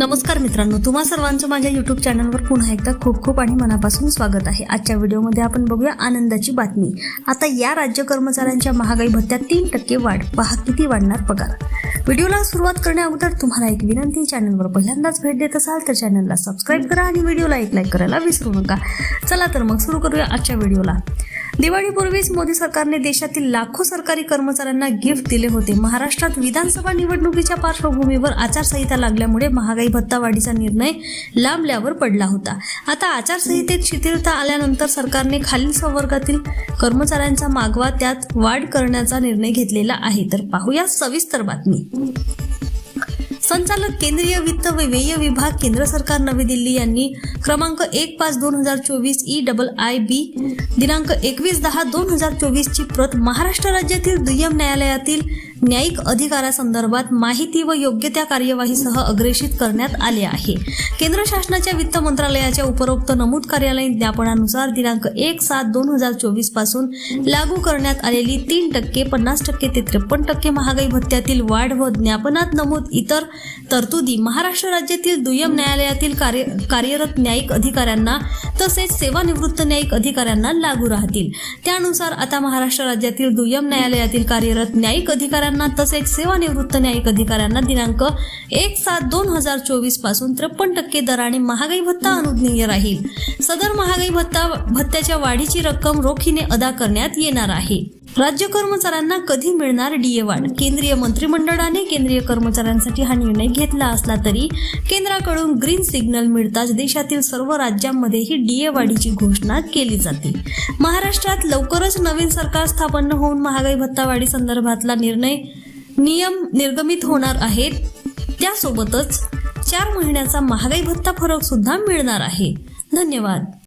नमस्कार मित्रांनो तुम्हा सर्वांचं माझ्या युट्यूब चॅनलवर पुन्हा एकदा खूप खूप आणि मनापासून स्वागत आहे. आजच्या व्हिडिओमध्ये आपण बघूया आनंदाची बातमी. आता या राज्य कर्मचाऱ्यांच्या महागाई भत्त्यात तीन टक्के वाढ. पहा किती वाढणार पगार. व्हिडिओला सुरुवात करण्याअगोदर तुम्हाला एक विनंती चॅनलवर पहिल्यांदाच भेट देत असाल तर चॅनलला सबस्क्राईब करा आणि व्हिडिओला एक लाईक करायला विसरू नका. चला तर मग सुरू करूया आजच्या व्हिडिओला. दिवाळीपूर्वीच मोदी सरकारने देशातील लाखो सरकारी कर्मचाऱ्यांना गिफ्ट दिले होते. महाराष्ट्रात विधानसभा निवडणुकीच्या पार्श्वभूमीवर आचारसंहिता लागल्यामुळे महागाई भत्ता वाढीचा निर्णय लांबल्यावर पडला होता. आता आचारसंहितेत शिथिलता आल्यानंतर सरकारने खालील संवर्गातील कर्मचाऱ्यांचा मागवा त्यात वाढ करण्याचा निर्णय घेतलेला आहे. तर पाहूया सविस्तर बातमी. संचालक केंद्रीय वित्त व व्यय विभाग केंद्र सरकार नवी दिल्ली यांनी क्रमांक एक पाच दोन हजार चोवीस ई डबल आय बी दिनांक एकवीस दहा दोन हजार चोवीसची प्रत महाराष्ट्र राज्यातील दुय्यम न्यायालयातील न्यायिक अधिकारासंदर्भात माहिती व योग्य त्या कार्यवाहीसह अग्रेषित करण्यात आले आहे. केंद्र शासनाच्या वित्त मंत्रालयाच्या उपरोक्त नमूद कार्यालयीन ज्ञापनानुसार दिनांक एक सात दोन हजार चोवीसपासून लागू करण्यात आलेली तीन टक्के पन्नास टक्के ते त्रेपन्न टक्के महागाई भत्त्यातील वाढ व ज्ञापनात नमूद इतर तरतुदी महाराष्ट्र राज्यातील दुय्यम न्यायालयातील कार्य कार्यरत न्यायिक अधिकाऱ्यांना तसेच सेवानिवृत्त न्यायिक अधिकाऱ्यांना लागू राहतील. त्यानुसार आता महाराष्ट्र राज्यातील दुय्यम न्यायालयातील कार्यरत न्यायिक अधिकाऱ्यांना तसेच सेवानिवृत्त न्यायिक अधिकाऱ्यांना दिनांक एक सात दोन हजार चोवीसपासून त्रेपन्न टक्के दराने महागाई भत्ता अनुज्ञेय राहील. सदर महागाई भत्ता भत्त्याच्या वाढीची रक्कम रोखीने अदा करण्यात येणार आहे. राज्य कर्मचाऱ्यांना कधी मिळणार डीए वाढ? केंद्रीय मंत्रिमंडळाने केंद्रीय कर्मचाऱ्यांसाठी हा निर्णय घेतला असला तरी केंद्राकडून ग्रीन सिग्नल मिळताच देशातील सर्व राज्यांमध्येही डीए वाढीची घोषणा केली जाते. महाराष्ट्रात लवकरच नवीन सरकार स्थापन होऊन महागाई भत्ता वाढी संदर्भातला निर्णय नियम निर्गमित होणार आहेत. त्यासोबतच चार महिन्याचा महागाई भत्ता फरक सुद्धा मिळणार आहे. धन्यवाद.